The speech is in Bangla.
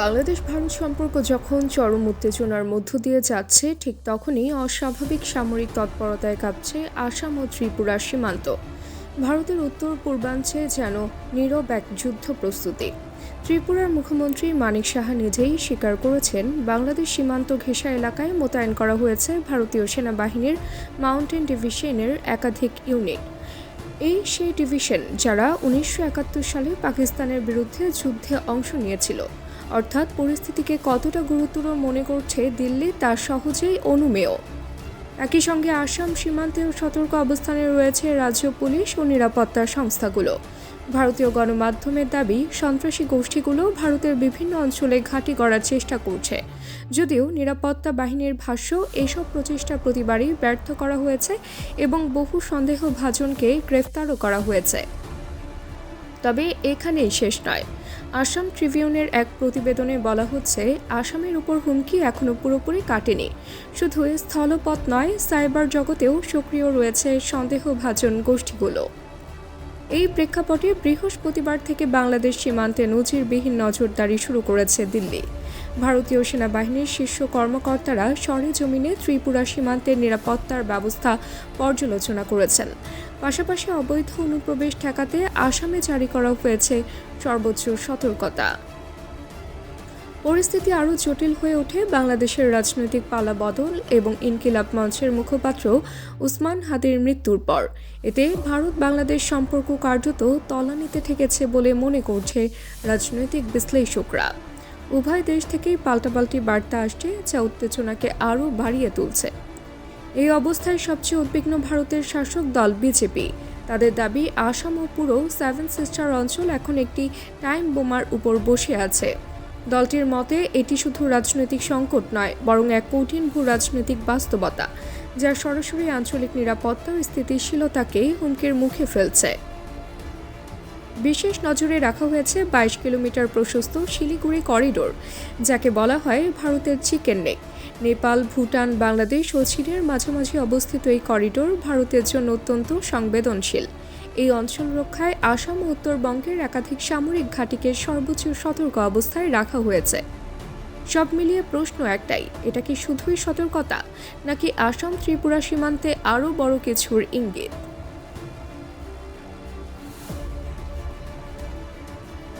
বাংলাদেশ ভারত সম্পর্ক যখন চরম উত্তেজনার মধ্য দিয়ে যাচ্ছে, ঠিক তখনই অস্বাভাবিক সামরিক তৎপরতায় কাঁপছে আসাম ও ত্রিপুরার সীমান্ত। ভারতের উত্তর পূর্বাঞ্চলে যেন নীরব এক যুদ্ধ প্রস্তুতি। ত্রিপুরার মুখ্যমন্ত্রী মানিক সাহা নিজেই স্বীকার করেছেন, বাংলাদেশ সীমান্ত ঘেঁষা এলাকায় মোতায়েন করা হয়েছে ভারতীয় সেনাবাহিনীর মাউন্টেন ডিভিশনের একাধিক ইউনিট। এই সেই ডিভিশন যারা উনিশশো একাত্তর সালে পাকিস্তানের বিরুদ্ধে যুদ্ধে অংশ নিয়েছিল। অর্থাৎ পরিস্থিতিকে কতটা গুরুতর মনে করছে দিল্লি, তা সহজেই অনুমেয়। একই সঙ্গে আসাম সীমান্তেও সতর্ক অবস্থানে রয়েছে রাজ্য পুলিশ ও নিরাপত্তা সংস্থাগুলো। ভারতীয় গণমাধ্যমের দাবি, সন্ত্রাসী গোষ্ঠীগুলো ভারতের বিভিন্ন অঞ্চলে ঘাঁটি গড়ার চেষ্টা করছে। যদিও নিরাপত্তা বাহিনীর ভাষ্য, এসব প্রচেষ্টা প্রতিবারই ব্যর্থ করা হয়েছে এবং বহু সন্দেহভাজনকে গ্রেফতারও করা হয়েছে। তবে এখানেই শেষ নয়। আসাম ট্রিবিউনের এক প্রতিবেদনে বলা হচ্ছে, আসামের উপর হুমকি এখনও পুরোপুরি কাটেনি। শুধু স্থলপথ নয়, সাইবার জগতেও সক্রিয় রয়েছে সন্দেহভাজন গোষ্ঠীগুলো। এই প্রেক্ষাপটে বৃহস্পতিবার থেকে বাংলাদেশ সীমান্তে নজিরবিহীন নজরদারি শুরু করেছে দিল্লি। ভারতীয় সেনাবাহিনীর শীর্ষ কর্মকর্তারা সরেজমিনে ত্রিপুরা সীমান্তের নিরাপত্তার ব্যবস্থা পর্যালোচনা করেছেন। পাশাপাশি অবৈধ অনুপ্রবেশ ঠেকাতে আসামে জারি করা হয়েছে সর্বোচ্চ সতর্কতা। পরিস্থিতি আরও জটিল হয়ে ওঠে বাংলাদেশের রাজনৈতিক পালা বদল এবং ইনকিলাব মঞ্চের মুখপাত্র উসমান হাদির মৃত্যুর পর। এতে ভারত বাংলাদেশ সম্পর্ক কার্যত তলানিতে ঠেকেছে বলে মনে করছে রাজনৈতিক বিশ্লেষকরা। উভয় দেশ থেকেই পাল্টাপাল্টি বার্তা আসছে যা উত্তেজনাকে আরও বাড়িয়ে তুলছে। এই অবস্থায় সবচেয়ে উদ্বিগ্ন ভারতের শাসক দল বিজেপি। তাদের দাবি, আসাম ও পুরো সেভেন সিস্টার অঞ্চল এখন একটি টাইম বোমার উপর বসে আছে। দলটির মতে, এটি শুধু রাজনৈতিক সংকট নয়, বরং এক কঠিন ভূ রাজনৈতিক বাস্তবতা, যা সরাসরি আঞ্চলিক নিরাপত্তা ও স্থিতিশীলতাকে হুমকির মুখে ফেলছে। বিশেষ নজরে রাখা হয়েছে বাইশ কিলোমিটার প্রশস্ত শিলিগুড়ি করিডোর, যাকে বলা হয় ভারতের চিকেন নেক নেপাল, ভুটান, বাংলাদেশ ও চীনের মাঝামাঝি অবস্থিত এই করিডোর ভারতের জন্য অত্যন্ত সংবেদনশীল। এই অঞ্চল রক্ষায় আসাম ও উত্তরবঙ্গের একাধিক সামরিক ঘাঁটিকে সর্বোচ্চ সতর্ক অবস্থায় রাখা হয়েছে। সব মিলিয়ে প্রশ্ন একটাই, এটা কি শুধুই সতর্কতা, নাকি আসাম ত্রিপুরা সীমান্তে আরও বড় কিছুর ইঙ্গিত?